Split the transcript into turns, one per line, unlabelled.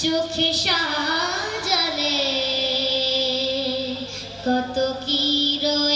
চোখে সাজালে কত কি রয়ে